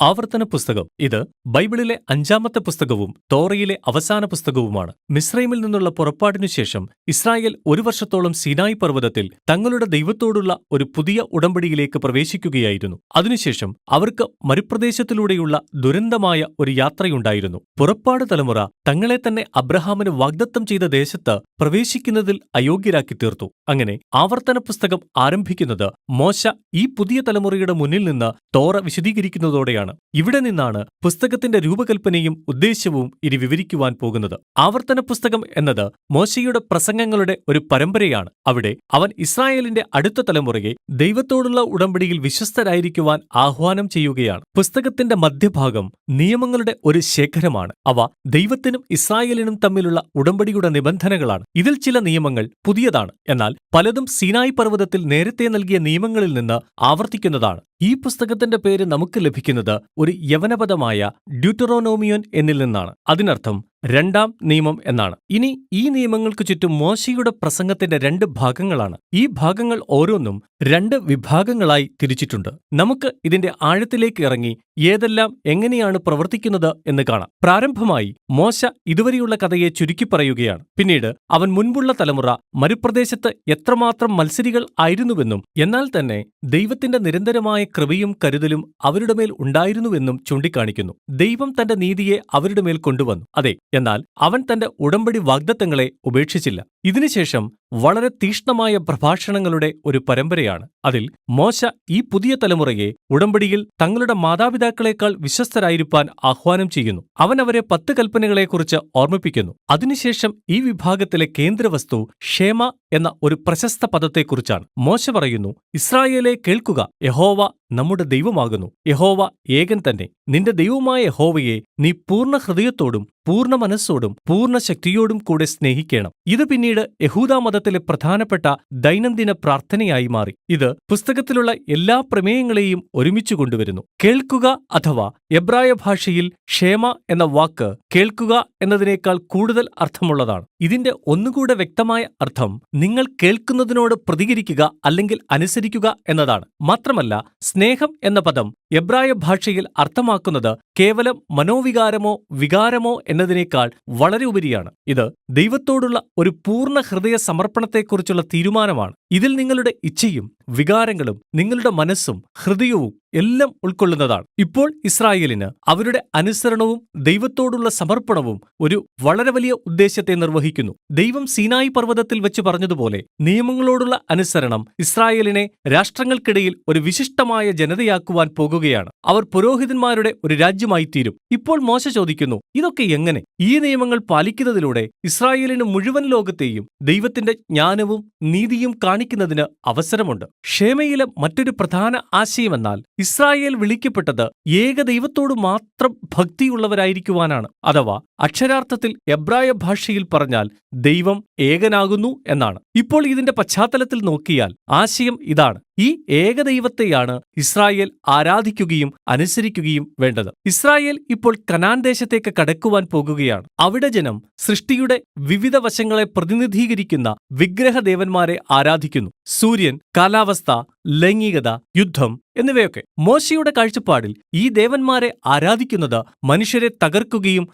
ആവർത്തന പുസ്തകം. ഇത് ബൈബിളിലെ അഞ്ചാമത്തെ പുസ്തകവും തോറയിലെ അവസാന പുസ്തകവുമാണ്. മിസ്രൈമിൽ നിന്നുള്ള പുറപ്പാടിനു ശേഷം ഇസ്രായേൽ ഒരു വർഷത്തോളം സിനായി പർവതത്തിൽ തങ്ങളുടെ ദൈവത്തോടുള്ള ഒരു പുതിയ ഉടമ്പടിയിലേക്ക് പ്രവേശിക്കുകയായിരുന്നു. അതിനുശേഷം അവർക്ക് മരുപ്രദേശത്തിലൂടെയുള്ള ദുരന്തമായ ഒരു യാത്രയുണ്ടായിരുന്നു. പുറപ്പാട് തലമുറ തങ്ങളെ തന്നെ അബ്രഹാമിന് വാഗ്ദത്തം ചെയ്ത ദേശത്ത് പ്രവേശിക്കുന്നതിൽ അയോഗ്യരാക്കി തീർത്തു. അങ്ങനെ ആവർത്തന പുസ്തകം ആരംഭിക്കുന്നത് മോശ ഈ പുതിയ തലമുറയുടെ മുന്നിൽ നിന്ന് തോറ വിശദീകരിക്കുന്നതോടെയാണ്. ഇവിടെ നിന്നാണ് പുസ്തകത്തിന്റെ രൂപകൽപ്പനയും ഉദ്ദേശ്യവും ഇനി വിവരിക്കുവാൻ പോകുന്നത്. ആവർത്തന പുസ്തകം എന്നത് മോശയുടെ പ്രസംഗങ്ങളുടെ ഒരു പരമ്പരയാണ്. അവിടെ അവൻ ഇസ്രായേലിന്റെ അടുത്ത തലമുറയെ ദൈവത്തോടുള്ള ഉടമ്പടിയിൽ വിശ്വസ്തരായിരിക്കുവാൻ ആഹ്വാനം ചെയ്യുകയാണ്. പുസ്തകത്തിന്റെ മധ്യഭാഗം നിയമങ്ങളുടെ ഒരു ശേഖരമാണ്. അവ ദൈവത്തിനും ഇസ്രായേലിനും തമ്മിലുള്ള ഉടമ്പടിയുടെ നിബന്ധനകളാണ്. ഇതിൽ ചില നിയമങ്ങൾ പുതിയതാണ്. എന്നാൽ പലതും സീനായി പർവതത്തിൽ നേരത്തെ നൽകിയ നിയമങ്ങളിൽ നിന്ന് ആവർത്തിക്കുന്നതാണ്. ഈ പുസ്തകത്തിന്റെ പേര് നമുക്ക് ലഭിക്കുന്നത് ഒരു യവനപദമായ ഡ്യൂട്ടറോനോമിയോൻ എന്നിൽ നിന്നാണ്. അതിനർത്ഥം രണ്ടാം നിയമം എന്നാണ്. ഇനി ഈ നിയമങ്ങൾക്ക് ചുറ്റും മോശയുടെ പ്രസംഗത്തിന്റെ രണ്ട് ഭാഗങ്ങളാണ്. ഈ ഭാഗങ്ങൾ ഓരോന്നും രണ്ട് വിഭാഗങ്ങളായി തിരിച്ചിട്ടുണ്ട്. നമുക്ക് ഇതിന്റെ ആഴത്തിലേക്ക് ഇറങ്ങി ഏതെല്ലാം എങ്ങനെയാണ് പ്രവർത്തിക്കുന്നത് എന്ന് കാണാം. പ്രാരംഭമായി മോശ ഇതുവരെയുള്ള കഥയെ ചുരുക്കി പറയുകയാണ്. പിന്നീട് അവൻ മുൻപുള്ള തലമുറ മരുപ്രദേശത്ത് എത്രമാത്രം മത്സരികൾ ആയിരുന്നുവെന്നും എന്നാൽ തന്നെ ദൈവത്തിന്റെ നിരന്തരമായ കൃപയും കരുതലും അവരുടെ മേൽ ഉണ്ടായിരുന്നുവെന്നും ചൂണ്ടിക്കാണിക്കുന്നു. ദൈവം തന്റെ നീതിയെ അവരുടെ മേൽ കൊണ്ടുവന്നു. അതെ എന്നാൽ അവൻ തന്റെ ഉടമ്പടി വാഗ്ദത്തങ്ങളെ ഉപേക്ഷിച്ചില്ല. ഇതിനുശേഷം വളരെ തീഷ്ണമായ പ്രഭാഷണങ്ങളുടെ ഒരു പരമ്പരയാണ്. അതിൽ മോശ ഈ പുതിയ തലമുറയെ ഉടമ്പടിയിൽ തങ്ങളുടെ മാതാപിതാക്കളെക്കാൾ വിശ്വസ്തരായിരിക്കാൻ ആഹ്വാനം ചെയ്യുന്നു. അവൻ അവരെ പത്ത് കൽപ്പനകളെക്കുറിച്ച് ഓർമ്മിപ്പിക്കുന്നു. അതിനുശേഷം ഈ വിഭാഗത്തിലെ കേന്ദ്രവസ്തു ക്ഷേമ എന്ന ഒരു പ്രശസ്ത പദത്തെക്കുറിച്ചാണ്. മോശ പറയുന്നു ഇസ്രായേലെ കേൾക്കുക. യഹോവ നമ്മുടെ ദൈവമാകുന്നു. യഹോവ ഏകൻ തന്നെ. നിന്റെ ദൈവമായ യഹോവയെ നീ പൂർണ ഹൃദയത്തോടും പൂർണ മനസ്സോടും പൂർണ ശക്തിയോടും കൂടെ സ്നേഹിക്കണം. ഇത് പിന്നീട് യഹൂദ മതത്തിലെ പ്രധാനപ്പെട്ട ദൈനംദിന പ്രാർത്ഥനയായി മാറി. ഇത് പുസ്തകത്തിലുള്ള എല്ലാ പ്രമേയങ്ങളെയും ഒരുമിച്ച് കൊണ്ടുവരുന്നു. കേൾക്കുക അഥവാ എബ്രായ ഭാഷയിൽ ക്ഷേമ എന്ന വാക്ക് കേൾക്കുക എന്നതിനേക്കാൾ കൂടുതൽ അർത്ഥമുള്ളതാണ്. ഇതിന്റെ ഒന്നുകൂടെ വ്യക്തമായ അർത്ഥം നിങ്ങൾ കേൾക്കുന്നതിനോട് പ്രതികരിക്കുക അല്ലെങ്കിൽ അനുസരിക്കുക എന്നതാണ്. മാത്രമല്ല സ്നേഹം എന്ന പദം എബ്രായ ഭാഷയിൽ അർത്ഥമാക്കുന്നത് കേവലം മനോവികാരമോ വികാരമോ എന്നതിനേക്കാൾ വളരെ ഉപരിയാണ്. ഇത് ദൈവത്തോടുള്ള ഒരു പൂർണ ഹൃദയ സമർപ്പണത്തെക്കുറിച്ചുള്ള തീരുമാനമാണ്. ഇതിൽ നിങ്ങളുടെ ഇച്ഛയും വികാരങ്ങളും നിങ്ങളുടെ മനസ്സും ഹൃദയവും എല്ലാം ഉൾക്കൊള്ളുന്നതാണ്. ഇപ്പോൾ ഇസ്രായേലിന് അവരുടെ അനുസരണവും ദൈവത്തോടുള്ള സമർപ്പണവും ഒരു വളരെ വലിയ ഉദ്ദേശത്തെ നിർവഹിക്കുന്നു. ദൈവം സീനായി പർവതത്തിൽ വെച്ച് പറഞ്ഞതുപോലെ നിയമങ്ങളോടുള്ള അനുസരണം ഇസ്രായേലിനെ രാഷ്ട്രങ്ങൾക്കിടയിൽ ഒരു വിശിഷ്ടമായ ജനതയാക്കുവാൻ പോകുകയാണ്. അവർ പുരോഹിതന്മാരുടെ ഒരു രാജ്യമായി തീരും. ഇപ്പോൾ മോശ ചോദിക്കുന്നു ഇതൊക്കെ എങ്ങനെ? ഈ നിയമങ്ങൾ പാലിക്കുന്നതിലൂടെ ഇസ്രായേലിന് മുഴുവൻ ലോകത്തെയും ദൈവത്തിന്റെ ജ്ഞാനവും നീതിയും കാണിക്കുന്നതിന് അവസരമുണ്ട്. ക്ഷേമയിലെ മറ്റൊരു പ്രധാന ആശയമെന്നാൽ ഇസ്രായേൽ വിളിക്കപ്പെട്ടത് ഏകദൈവത്തോട് മാത്രം ഭക്തിയുള്ളവരായിരിക്കുവാനാണ് അഥവാ അക്ഷരാർത്ഥത്തിൽ എബ്രായ ഭാഷയിൽ പറഞ്ഞാൽ ദൈവം ഏകനാകുന്നു എന്നാണ്. ഇപ്പോൾ ഇതിന്റെ പശ്ചാത്തലത്തിൽ നോക്കിയാൽ ആശയം ഇതാണ്. ഈ ഏകദൈവത്തെയാണ് ഇസ്രായേൽ ആരാധിക്കുകയും അനുസരിക്കുകയും വേണ്ടത്. ഇസ്രായേൽ ഇപ്പോൾ കനാൻ ദേശത്തേക്ക് കടക്കുവാൻ പോകുകയാണ്. അവിടെ ജനം സൃഷ്ടിയുടെ വിവിധ വശങ്ങളെ പ്രതിനിധീകരിക്കുന്ന വിഗ്രഹദേവന്മാരെ ആരാധിക്കുന്നു. സൂര്യൻ കാലാവസ്ഥ ലൈംഗികത യുദ്ധം എന്നിവയൊക്കെ. മോശയുടെ കാഴ്ചപ്പാടിൽ ഈ ദേവന്മാരെ ആരാധിക്കുന്നത് മനുഷ്യരെ തകർക്കുകയും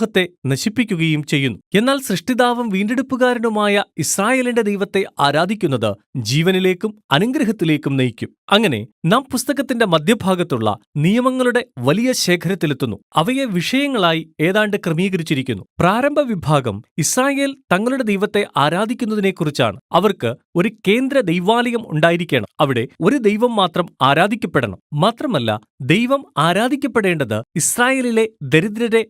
സമൂഹത്തെ നശിപ്പിക്കുകയും ചെയ്യുന്നു. എന്നാൽ സൃഷ്ടിതാവും വീണ്ടെടുപ്പുകാരനുമായ ഇസ്രായേലിന്റെ ദൈവത്തെ ആരാധിക്കുന്നത് ജീവനിലേക്കും അനുഗ്രഹത്തിലേക്കും നയിക്കും. അങ്ങനെ നാം പുസ്തകത്തിന്റെ മധ്യഭാഗത്തുള്ള നിയമങ്ങളുടെ വലിയ ശേഖരത്തിലെത്തുന്നു. അവയെ വിഷയങ്ങളായി ഏതാണ്ട് ക്രമീകരിച്ചിരിക്കുന്നു. പ്രാരംഭ വിഭാഗം ഇസ്രായേൽ തങ്ങളുടെ ദൈവത്തെ ആരാധിക്കുന്നതിനെക്കുറിച്ചാണ്. അവർക്ക് ഒരു കേന്ദ്ര ദൈവാലയം ഉണ്ടായിരിക്കണം. അവിടെ ഒരു ദൈവം മാത്രം ആരാധിക്കപ്പെടണം. മാത്രമല്ല ദൈവം ആരാധിക്കപ്പെടേണ്ടത് ഇസ്രായേലിലെ ദരിദ്രരെ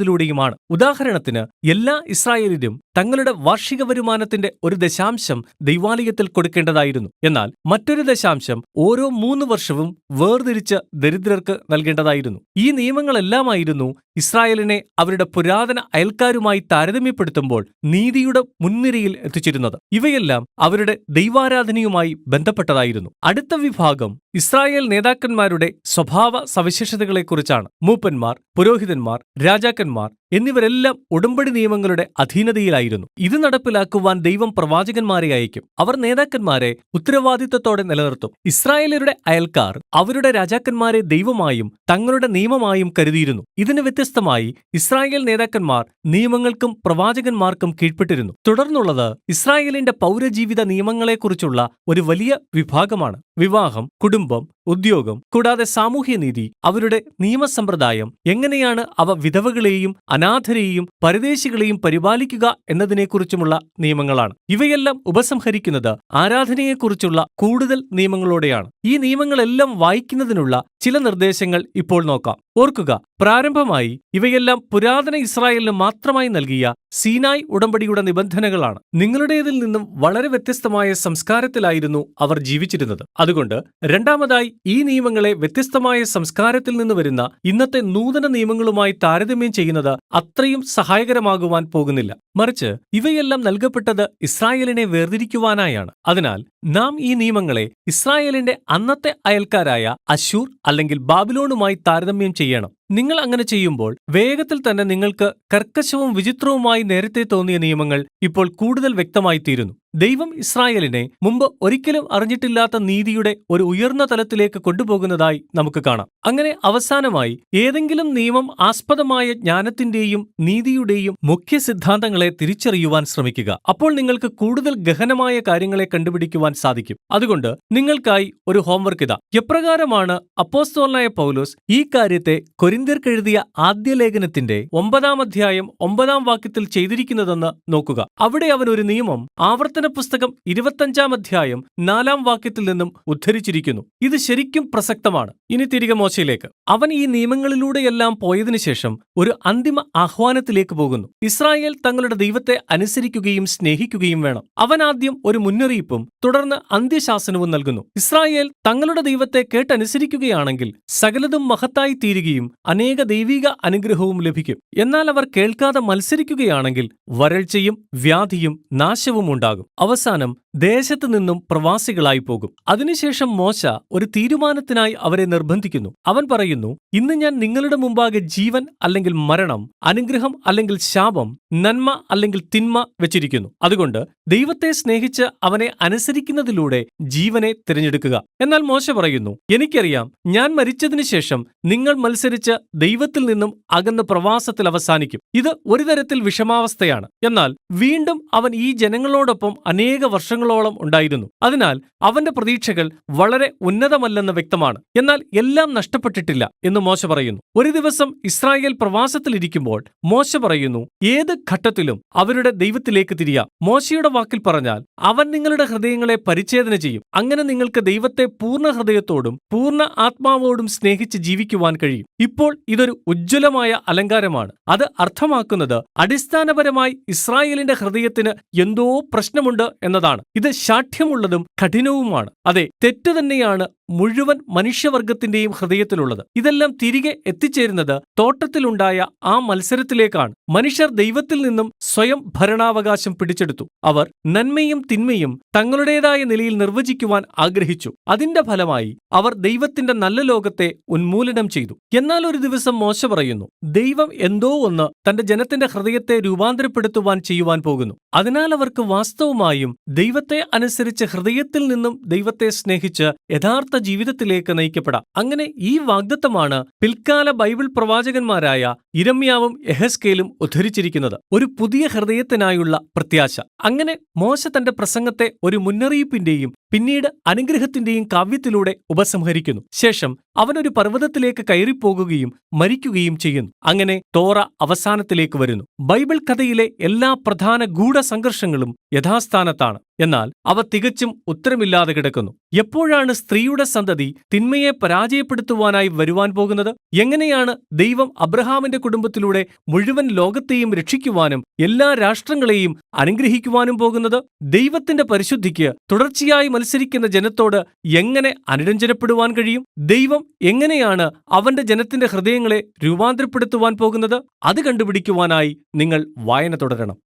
പരിപാലിക്കുന്നതിലൂടെയുമാണ് ഉദാഹരണത്തിന് എല്ലാ ഇസ്രായേലിലും തങ്ങളുടെ വാർഷിക വരുമാനത്തിന്റെ ഒരു ദശാംശം ദൈവാലയത്തിൽ കൊടുക്കേണ്ടതായിരുന്നു. എന്നാൽ മറ്റൊരു ദശാംശം ഓരോ മൂന്ന് വർഷവും വേർതിരിച്ച് ദരിദ്രർക്ക് നൽകേണ്ടതായിരുന്നു. ഈ നിയമങ്ങളെല്ലാമായിരുന്നു ഇസ്രായേലിനെ അവരുടെ പുരാതന അയൽക്കാരുമായി താരതമ്യപ്പെടുത്തുമ്പോൾ നീതിയുടെ മുൻനിരയിൽ എത്തിച്ചിരുന്നത്. ഇവയെല്ലാം അവരുടെ ദൈവാരാധനയുമായി ബന്ധപ്പെട്ടതായിരുന്നു. അടുത്ത വിഭാഗം ഇസ്രായേൽ നേതാക്കന്മാരുടെ സ്വഭാവ സവിശേഷതകളെക്കുറിച്ചാണ്. മൂപ്പന്മാർ പുരോഹിതന്മാർ രാജാക്കന്മാർ പൗരന്മാർ എന്നിവരെല്ലാം ഉടമ്പടി നിയമങ്ങളുടെ അധീനതയിലായിരുന്നു. ഇത് നടപ്പിലാക്കുവാൻ ദൈവം പ്രവാചകന്മാരെ അയക്കും. അവർ നേതാക്കന്മാരെ ഉത്തരവാദിത്തത്തോടെ നിലനിർത്തും. ഇസ്രായേലരുടെ അയൽക്കാർ അവരുടെ രാജാക്കന്മാരെ ദൈവമായും തങ്ങളുടെ നിയമമായും കരുതിയിരുന്നു. ഇതിന് വ്യത്യസ്തമായി ഇസ്രായേൽ നേതാക്കന്മാർ നിയമങ്ങൾക്കും പ്രവാചകന്മാർക്കും കീഴ്പ്പെട്ടിരുന്നു. തുടർന്നുള്ളത് ഇസ്രായേലിന്റെ പൗരജീവിത നിയമങ്ങളെക്കുറിച്ചുള്ള ഒരു വലിയ വിഭാഗമാണ്. വിവാഹം കുടുംബം ഉദ്യോഗം കൂടാതെ സാമൂഹ്യനീതി അവരുടെ നിയമസമ്പ്രദായം എങ്ങനെയാണ് അവ വിധവകളെയും അനാഥരെയും പരദേശികളെയും പരിപാലിക്കുക എന്നതിനെക്കുറിച്ചുമുള്ള നിയമങ്ങളാണ്. ഇവയെല്ലാം ഉപസംഹരിക്കുന്നത് ആരാധനയെക്കുറിച്ചുള്ള കൂടുതൽ നിയമങ്ങളോടെയാണ്. ഈ നിയമങ്ങളെല്ലാം വായിക്കുന്നതിനുള്ള ചില നിർദ്ദേശങ്ങൾ ഇപ്പോൾ നോക്കാം. ഓർക്കുക പ്രാരംഭമായി ഇവയെല്ലാം പുരാതന ഇസ്രായേലിന് മാത്രമായി നൽകിയ സീനായ് ഉടമ്പടിയുടെ നിബന്ധനകളാണ്. നിങ്ങളുടേതിൽ നിന്നും വളരെ വ്യത്യസ്തമായ സംസ്കാരത്തിലായിരുന്നു അവർ ജീവിച്ചിരുന്നത്. അതുകൊണ്ട് രണ്ടാമതായി ഈ നിയമങ്ങളെ വ്യത്യസ്തമായ സംസ്കാരത്തിൽ നിന്ന് വരുന്ന ഇന്നത്തെ നൂതന നിയമങ്ങളുമായി താരതമ്യം ചെയ്യുന്നത് അത്രയും സഹായകരമാകുവാൻ പോകുന്നില്ല. മറിച്ച് ഇവയെല്ലാം നൽകപ്പെട്ടത് ഇസ്രായേലിനെ വേർതിരിക്കുവാനായാണ്. അതിനാൽ നാം ഈ നിയമങ്ങളെ ഇസ്രായേലിന്റെ അന്നത്തെ അയൽക്കാരായ അശൂർ അല്ലെങ്കിൽ ബാബിലോണുമായി താരതമ്യം ചെയ്യണം. നിങ്ങൾ അങ്ങനെ ചെയ്യുമ്പോൾ വേഗത്തിൽ തന്നെ നിങ്ങൾക്ക് കർക്കശവും വിചിത്രവുമായി നേരത്തെ തോന്നിയ നിയമങ്ങൾ ഇപ്പോൾ കൂടുതൽ വ്യക്തമായി തീരുന്നു ദൈവം ഇസ്രായേലിനെ മുമ്പ് ഒരിക്കലും അറിഞ്ഞിട്ടില്ലാത്ത നീതിയുടെ ഒരു ഉയർന്ന തലത്തിലേക്ക് കൊണ്ടുപോകുന്നതായി നമുക്ക് കാണാം. അങ്ങനെ അവസാനമായി ഏതെങ്കിലും നിയമം ആസ്പദമായ ജ്ഞാനത്തിന്റെയും നീതിയുടെയും മുഖ്യ സിദ്ധാന്തങ്ങളെ തിരിച്ചറിയുവാൻ ശ്രമിക്കുക. അപ്പോൾ നിങ്ങൾക്ക് കൂടുതൽ ഗഹനമായ കാര്യങ്ങളെ കണ്ടുപിടിക്കുവാൻ സാധിക്കും. അതുകൊണ്ട് നിങ്ങൾക്കായി ഒരു ഹോംവർക്ക് ഇതാ. എപ്രകാരമാണ് അപ്പോസ്തോലനായ പൗലോസ് ഈ കാര്യത്തെ കൊരിന്തിയർക്കെഴുതിയ ആദ്യ ലേഖനത്തിന്റെ ഒമ്പതാം അധ്യായം ഒമ്പതാം വാക്യത്തിൽ ചെയ്തിരിക്കുന്നതെന്ന് നോക്കുക. അവിടെ അവൻ ഒരു നിയമം ആവർത്തന പുസ്തകം ഇരുപത്തഞ്ചാം അധ്യായം നാലാം വാക്യത്തിൽ നിന്നും ഉദ്ധരിച്ചിരിക്കുന്നു. ഇത് ശരിക്കും പ്രസക്തമാണ്. ഇനി തിരികെ മോശയിലേക്ക്. അവൻ ഈ നിയമങ്ങളിലൂടെയെല്ലാം പോയതിനു ശേഷം ഒരു അന്തിമ ആഹ്വാനത്തിലേക്ക് പോകുന്നു. ഇസ്രായേൽ തങ്ങളുടെ ദൈവത്തെ അനുസരിക്കുകയും സ്നേഹിക്കുകയും വേണം. അവൻ ആദ്യം ഒരു മുന്നറിയിപ്പും തുടർന്ന് അന്ത്യശാസനവും നൽകുന്നു. ഇസ്രായേൽ തങ്ങളുടെ ദൈവത്തെ കേട്ടനുസരിക്കുകയാണെങ്കിൽ സകലതും മഹത്തായി തീരുകയും അനേക ദൈവിക അനുഗ്രഹവും ലഭിക്കും. എന്നാൽ അവർ കേൾക്കാതെ മത്സരിക്കുകയാണെങ്കിൽ വരൾച്ചയും വ്യാധിയും നാശവും ഉണ്ടാകും. അവസാനം ദേശത്തു നിന്നും പ്രവാസികളായി പോകും. അതിനുശേഷം മോശ ഒരു തീരുമാനത്തിനായി അവരെ നിർബന്ധിക്കുന്നു. അവൻ പറയുന്നു ഇന്ന് ഞാൻ നിങ്ങളുടെ മുമ്പാകെ ജീവൻ അല്ലെങ്കിൽ മരണം അനുഗ്രഹം അല്ലെങ്കിൽ ശാപം നന്മ അല്ലെങ്കിൽ തിന്മ വെച്ചിരിക്കുന്നു. അതുകൊണ്ട് ദൈവത്തെ സ്നേഹിച്ച് അവനെ അനുസരിക്കുന്നതിലൂടെ ജീവനെ തിരഞ്ഞെടുക്കുക. എന്നാൽ മോശ പറയുന്നു എനിക്കറിയാം ഞാൻ മരിച്ചതിനു ശേഷം നിങ്ങൾ മത്സരിച്ച് ദൈവത്തിൽ നിന്നും അകന്ന് പ്രവാസത്തിൽ അവസാനിക്കും. ഇത് ഒരു തരത്തിൽ വിഷമാവസ്ഥയാണ്. എന്നാൽ വീണ്ടും അവൻ ഈ ജനങ്ങളോടൊപ്പം അനേക വർഷങ്ങളോളം ഉണ്ടായിരുന്നു. അതിനാൽ അവന്റെ പ്രതീക്ഷകൾ വളരെ ഉന്നതമല്ലെന്ന് വ്യക്തമാണ്. എന്നാൽ എല്ലാം നഷ്ടപ്പെട്ടിട്ടില്ല എന്ന് മോശ പറയുന്നു. ഒരു ദിവസം ഇസ്രായേൽ പ്രവാസത്തിലിരിക്കുമ്പോൾ മോശ പറയുന്നു ഏത് ഘട്ടത്തിലും അവരുടെ ദൈവത്തിലേക്ക് തിരിയാം. മോശയുടെ വാക്കിൽ പറഞ്ഞാൽ അവൻ നിങ്ങളുടെ ഹൃദയങ്ങളെ പരിച്ഛേദന ചെയ്യും. അങ്ങനെ നിങ്ങൾക്ക് ദൈവത്തെ പൂർണ ഹൃദയത്തോടും പൂർണ ആത്മാവോടും സ്നേഹിച്ച് ജീവിക്കുവാൻ കഴിയും. ഇതൊരു ഉജ്ജ്വലമായ അലങ്കാരമാണ്. അത് അർത്ഥമാക്കുന്നത് അടിസ്ഥാനപരമായി ഇസ്രായേലിന്റെ ഹൃദയത്തിന് എന്തോ പ്രശ്നമുണ്ട് എന്നതാണ്. ഇത് ശാഠ്യമുള്ളതും കഠിനവുമാണ്. അതെ തെറ്റ് തന്നെയാണ് മുഴുവൻ മനുഷ്യവർഗത്തിന്റെയും ഹൃദയത്തിലുള്ളത്. ഇതെല്ലാം തിരികെ എത്തിച്ചേരുന്നത് തോട്ടത്തിലുണ്ടായ ആ മത്സരത്തിലേക്കാണ്. മനുഷ്യർ ദൈവത്തിൽ നിന്നും സ്വയം ഭരണാവകാശം പിടിച്ചെടുത്തു. അവർ നന്മയും തിന്മയും തങ്ങളുടേതായ നിലയിൽ നിർവചിക്കുവാൻ ആഗ്രഹിച്ചു. അതിന്റെ ഫലമായി അവർ ദൈവത്തിന്റെ നല്ല ലോകത്തെ ഉന്മൂലനം ചെയ്തു. എന്നാൽ ഒരു ദിവസം മോശ പറയുന്നു ദൈവം എന്തോ ഒന്ന് തന്റെ ജനത്തിന്റെ ഹൃദയത്തെ രൂപാന്തരപ്പെടുത്തുവാൻ ചെയ്യുവാൻ പോകുന്നു. അതിനാൽ അവർക്ക് വാസ്തവമായും ദൈവത്തെ അനുസരിച്ച് ഹൃദയത്തിൽ നിന്നും ദൈവത്തെ സ്നേഹിച്ച് യഥാർത്ഥ ജീവിതത്തിലേക്ക് നയിക്കപ്പെടാം. അങ്ങനെ ഈ വാഗ്ദത്തമാണ് പിൽക്കാല ബൈബിൾ പ്രവാചകന്മാരായ ഇരമ്യാവും എഹസ്കേലും ഉദ്ധരിച്ചിരിക്കുന്നത്. ഒരു പുതിയ ഹൃദയത്തിനായുള്ള പ്രത്യാശ. അങ്ങനെ മോശ തന്റെ പ്രസംഗത്തെ ഒരു മുന്നറിയിപ്പിന്റെയും പിന്നീട് അനുഗ്രഹത്തിന്റെയും കാവ്യത്തിലൂടെ ഉപസംഹരിക്കുന്നു. ശേഷം അവനൊരു പർവതത്തിലേക്ക് കയറിപ്പോകുകയും മരിക്കുകയും ചെയ്യുന്നു. അങ്ങനെ തോറ അവസാനത്തിലേക്ക് വരുന്നു. ബൈബിൾ കഥയിലെ എല്ലാ പ്രധാന ഗൂഢസംഘർഷങ്ങളും യഥാസ്ഥാനത്താണ്. എന്നാൽ അവ തികച്ചും ഉത്തരമില്ലാതെ കിടക്കുന്നു. എപ്പോഴാണ് സ്ത്രീയുടെ സന്തതി തിന്മയെ പരാജയപ്പെടുത്തുവാനായി വരുവാൻ പോകുന്നത്? എങ്ങനെയാണ് ദൈവം അബ്രഹാമിന്റെ കുടുംബത്തിലൂടെ മുഴുവൻ ലോകത്തെയും രക്ഷിക്കുവാനും എല്ലാ രാഷ്ട്രങ്ങളെയും അനുഗ്രഹിക്കുവാനും പോകുന്നത്? ദൈവത്തിന്റെ പരിശുദ്ധിക്ക് തുടർച്ചയായി മത്സരിക്കുന്ന ജനത്തോട് എങ്ങനെ അനുരഞ്ജനപ്പെടുവാൻ കഴിയും? ദൈവം എങ്ങനെയാണ് അവന്റെ ജനത്തിന്റെ ഹൃദയങ്ങളെ രൂപാന്തരപ്പെടുത്തുവാൻ പോകുന്നത്? അത് കണ്ടുപിടിക്കുവാനായി നിങ്ങൾ വായന തുടരണം.